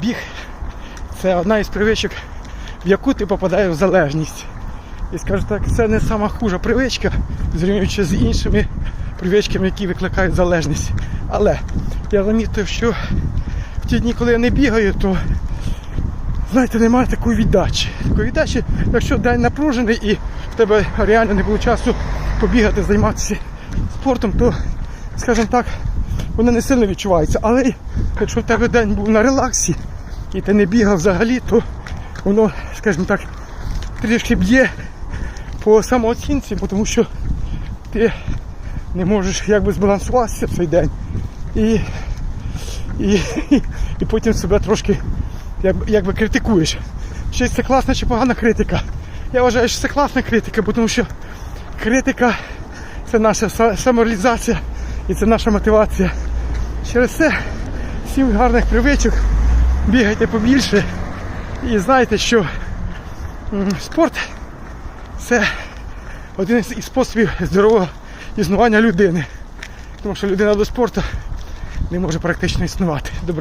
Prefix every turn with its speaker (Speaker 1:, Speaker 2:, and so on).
Speaker 1: біг це одна із привичок, в яку ти попадаєш в залежність. І скажу так, це не сама хужа привичка, зрівнюючи з іншими привичками, які викликають залежність. Але я замітив, що в ті дні, коли я не бігаю, то знаєте, немає такої віддачі. Такої віддачі, якщо день напружений і в тебе реально не було часу побігати, займатися спортом, то, скажімо так, воно не сильно відчувається. Але якщо в тебе день був на релаксі і ти не бігав взагалі, то воно, скажімо так, трішки б'є по самооцінці, тому що ти не можеш якби збалансуватися в цей день. І, і, і потім себе трошки як, якби критикуєш. Чи це класна чи погана критика? Я вважаю, що це класна критика, тому що критика це наша самореалізація і це наша мотивація. Через це всім гарних привичок, бігайте побільше і знайте, що спорт це один із способів здорового існування людини. Тому що людина до спорту не може практично існувати.